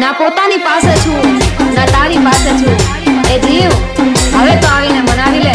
ના પોતાની પાસે છું, ના તારી પાસે છું. એ જીવ, હવે તો આવીને મનાવી લે.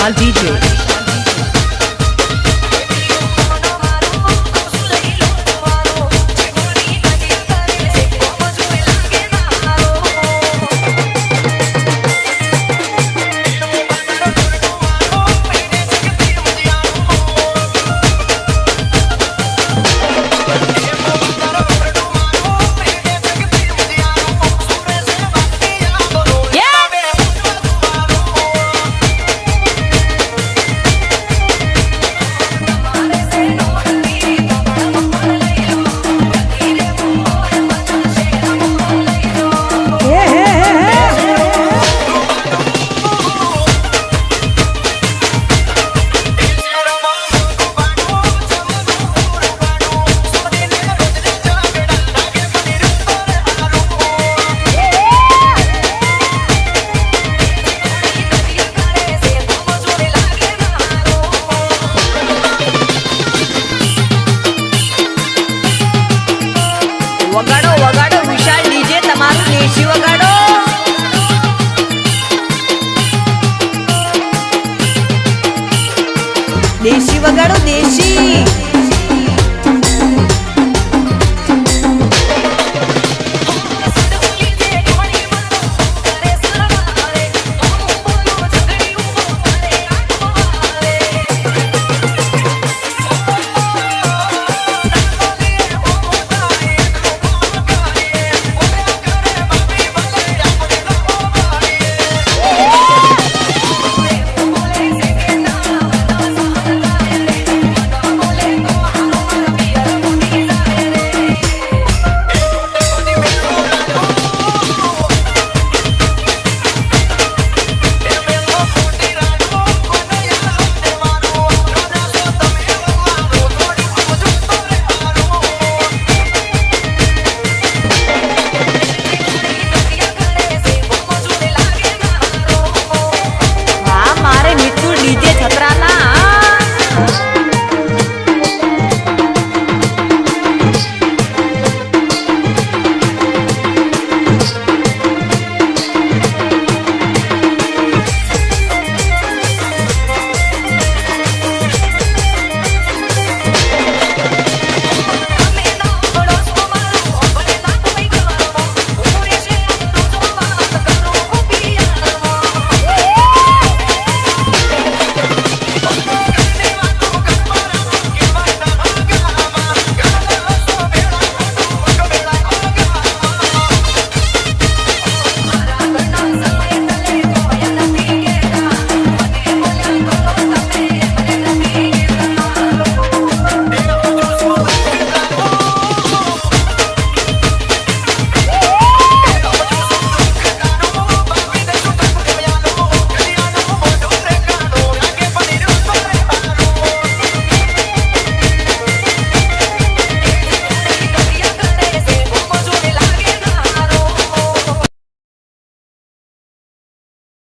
વિશાલ ડીજે વગાડો વગાડો વિશાલ ડીજે તમારું દેશી વગાડો. દેશી વગાડો દેશી.